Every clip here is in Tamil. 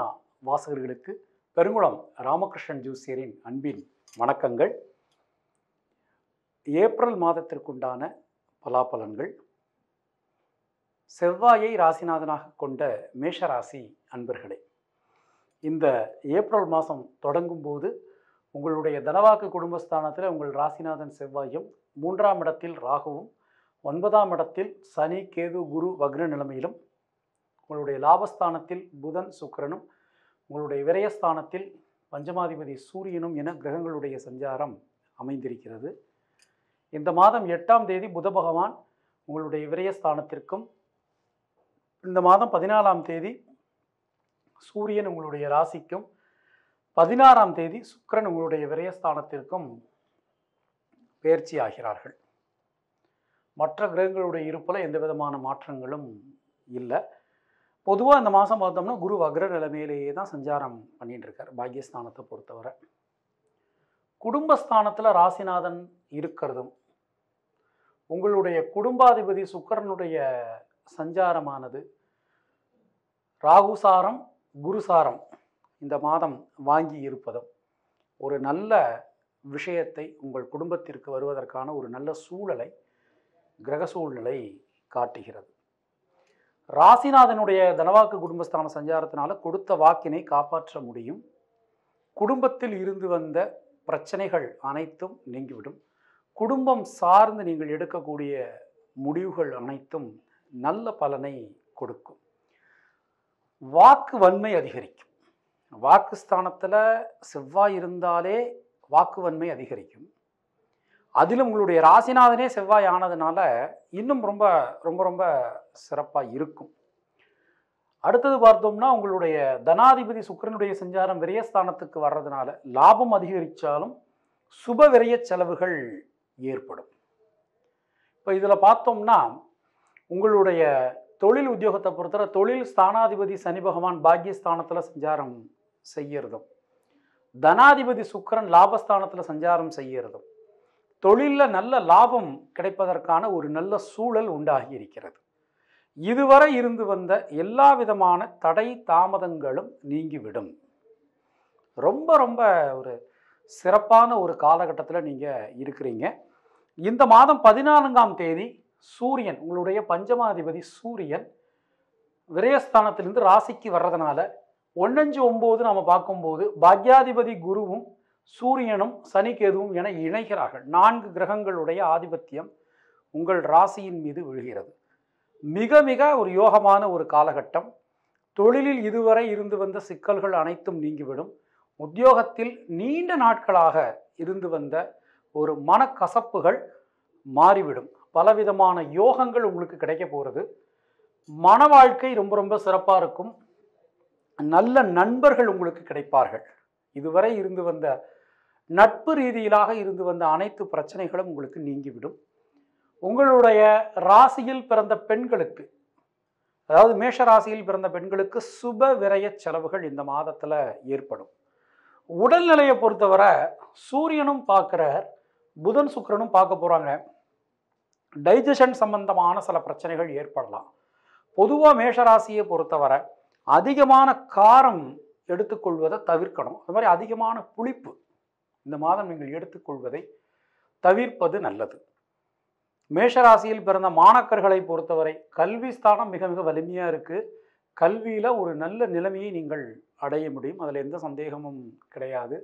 ரம்யா வாசகர்களுக்கு பெருங்குளம் ராமகிருஷ்ணன் ஜூசியரின் அன்பின் வணக்கங்கள். ஏப்ரல் மாதத்திற்குண்டான பலாபலன்கள் செவ்வாயை ராசிநாதனாக கொண்ட மேஷராசி அன்பர்களே இந்த ஏப்ரல் மாதம் தொடங்கும் போது உங்களுடைய தனவாக்கு குடும்பஸ்தானத்தில் உங்கள் ராசிநாதன் செவ்வாயும் மூன்றாம் இடத்தில் ராகுவும் ஒன்பதாம் இடத்தில் சனி கேது குரு வக்ர நிலைமையிலும் உங்களுடைய லாபஸ்தானத்தில் புதன் சுக்கிரனும் உங்களுடைய விரயஸ்தானத்தில் பஞ்சமாதிபதி சூரியனும் என கிரகங்களுடைய சஞ்சாரம் அமைந்திருக்கிறது. இந்த மாதம் எட்டாம் தேதி புத பகவான் உங்களுடைய விரயஸ்தானத்திற்கும் இந்த மாதம் பதினாலாம் தேதி சூரியன் உங்களுடைய ராசிக்கும் பதினாறாம் தேதி சுக்கிரன் உங்களுடைய விரயஸ்தானத்திற்கும் பயிற்சி ஆகிறார்கள். மற்ற கிரகங்களுடைய இருப்பில் எந்த விதமான மாற்றங்களும் இல்லை. பொதுவாக இந்த மாதம் பார்த்தோம்னா குரு வக்ர நிலைமையிலேயே தான் சஞ்சாரம் பண்ணிகிட்டு இருக்கார் பாக்கியஸ்தானத்தை பொறுத்தவரை. குடும்பஸ்தானத்தில் ராசிநாதன் இருக்கிறதும் உங்களுடைய குடும்பாதிபதி சுக்கரனுடைய சஞ்சாரமானது ராகுசாரம் குருசாரம் இந்த மாதம் வாங்கி இருப்பதும் ஒரு நல்ல விஷயத்தை உங்கள் குடும்பத்திற்கு வருவதற்கான ஒரு நல்ல சூழலை கிரக சூழ்நிலை காட்டுகிறது. ராசிநாதனுடைய தனவாக்கு குடும்பஸ்தான சஞ்சாரத்தினால கொடுத்த வாக்கினை காப்பாற்ற முடியும். குடும்பத்தில் இருந்து வந்த பிரச்சனைகள் அனைத்தும் நீங்கிவிடும். குடும்பம் சார்ந்து நீங்கள் எடுக்கக்கூடிய முடிவுகள் அனைத்தும் நல்ல பலனை கொடுக்கும். வாக்கு வன்மை அதிகரிக்கும். வாக்கு ஸ்தானத்தில் செவ்வாய் இருந்தாலே வாக்கு வன்மை அதிகரிக்கும். அதிலும் உங்களுடைய ராசிநாதனே செவ்வாய் ஆனதுனால இன்னும் ரொம்ப ரொம்ப ரொம்ப சிறப்பாக இருக்கும். அடுத்தது பார்த்தோம்னா உங்களுடைய தனாதிபதி சுக்கிரனுடைய சஞ்சாரம் விரயஸ்தானத்துக்கு வர்றதுனால லாபம் அதிகரித்தாலும் சுப விரய செலவுகள் ஏற்படும். இப்போ இதில் பார்த்தோம்னா உங்களுடைய தொழில் உத்தியோகத்தை பொறுத்தவரை தொழில் ஸ்தானாதிபதி சனி பகவான் பாக்கியஸ்தானத்தில் சஞ்சாரம் செய்யறதும் தனாதிபதி சுக்கரன் லாபஸ்தானத்தில் சஞ்சாரம் செய்யறதும் தொழிலில் நல்ல லாபம் கிடைப்பதற்கான ஒரு நல்ல சூழல் உண்டாகி இருக்கிறது. இதுவரை இருந்து வந்த எல்லா விதமான தடை தாமதங்களும் நீங்கிவிடும் ரொம்ப ரொம்ப ஒரு சிறப்பான ஒரு காலகட்டத்தில் நீங்கள் இருக்கிறீங்க. இந்த மாதம் பதினான்காம் தேதி சூரியன் உங்களுடைய பஞ்சமாதிபதி சூரியன் விரயஸ்தானத்திலிருந்து ராசிக்கு வர்றதுனால ஒன்னஞ்சு ஒம்பது நம்ம பார்க்கும்போது பாக்யாதிபதி குருவும் சூரியனும் சனிக்கேதுவும் என இணைகிறார்கள். நான்கு கிரகங்களுடைய ஆதிபத்தியம் உங்கள் ராசியின் மீது விழுகிறது. மிக மிக ஒரு யோகமான ஒரு காலகட்டம். தொழிலில் இதுவரை இருந்து வந்த சிக்கல்கள் அனைத்தும் நீங்கிவிடும். உத்தியோகத்தில் நீண்ட நாட்களாக இருந்து வந்த ஒரு மனக்கசப்புகள் மாறிவிடும். பலவிதமான யோகங்கள் உங்களுக்கு கிடைக்க போகிறது மன வாழ்க்கை ரொம்ப ரொம்ப சிறப்பாக இருக்கும். நல்ல நண்பர்கள் உங்களுக்கு கிடைப்பார்கள். இதுவரை இருந்து வந்த நட்பு ரீதியிலாக இருந்து வந்த அனைத்து பிரச்சனைகளும் உங்களுக்கு நீங்கிவிடும். உங்களுடைய ராசியில் பிறந்த பெண்களுக்கு அதாவது மேஷ ராசியில் பிறந்த பெண்களுக்கு சுப விரய செலவுகள் இந்த மாதத்தில் ஏற்படும். உடல்நிலையை பொறுத்தவரை சூரியனும் பார்க்குறார் புதன் சுக்கிரனும் பார்க்க போகிறாங்க டைஜஷன் சம்பந்தமான சில பிரச்சனைகள் ஏற்படலாம். பொதுவாக மேஷராசியை பொறுத்தவரை அதிகமான காரம் எடுத்துக்கொள்வதை தவிர்க்கணும். அது மாதிரி அதிகமான புளிப்பு இந்த மாதம் நீங்கள் எடுத்துக்கொள்வதை தவிர்ப்பது நல்லது. மேஷராசியில் பிறந்த மாணக்கர்களை பொறுத்தவரை கல்வி ஸ்தானம் மிக மிக வலிமையாக இருக்குது கல்வியில் ஒரு நல்ல நிலைமையை நீங்கள் அடைய முடியும். அதில் எந்த சந்தேகமும் கிடையாது.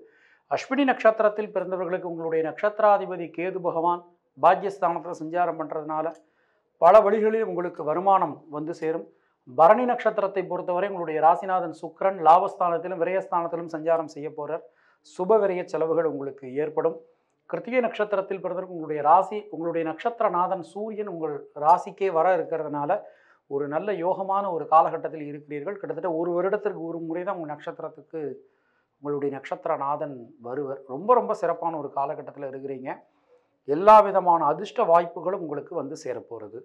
அஸ்வினி நட்சத்திரத்தில் பிறந்தவர்களுக்கு உங்களுடைய நட்சத்திராதிபதி கேது பகவான் பாக்யஸ்தானத்தில் சஞ்சாரம் பண்ணுறதுனால பல வழிகளில் உங்களுக்கு வருமானம் வந்து சேரும். பரணி நட்சத்திரத்தை பொறுத்தவரை உங்களுடைய ராசிநாதன் சுக்கிரன் லாபஸ்தானத்திலும் விரயஸ்தானத்திலும் சஞ்சாரம் செய்ய போகிறார் சுப விரய செலவுகள் உங்களுக்கு ஏற்படும். கிருத்திகை நட்சத்திரத்தில் பிறந்தவர்கள் உங்களுடைய ராசி உங்களுடைய நட்சத்திரநாதன் சூரியன் உங்கள் ராசிக்கே வர இருக்கிறதுனால ஒரு நல்ல யோகமான ஒரு காலகட்டத்தில் இருக்கிறீர்கள். கிட்டத்தட்ட ஒரு வருடத்திற்கு ஒரு முறை தான் உங்கள் நட்சத்திரத்துக்கு உங்களுடைய நட்சத்திரநாதன் வருவர். ரொம்ப ரொம்ப சிறப்பான ஒரு காலகட்டத்தில் இருக்கிறீங்க. எல்லா விதமான அதிர்ஷ்ட வாய்ப்புகளும் உங்களுக்கு வந்து சேரப்போகிறது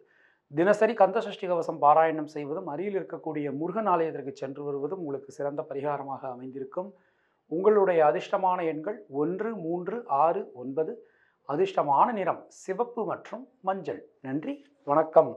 தினசரி கந்தசஷ்டி கவசம் பாராயணம் செய்வதும் அருகில் இருக்கக்கூடிய முருகன் ஆலயத்திற்கு சென்று வருவதும் உங்களுக்கு சிறந்த பரிகாரமாக அமைந்திருக்கும். உங்களுடைய அதிர்ஷ்டமான எண்கள் ஒன்று மூன்று ஆறு ஒன்பது. அதிர்ஷ்டமான நிறம் சிவப்பு மற்றும் மஞ்சள். நன்றி வணக்கம்.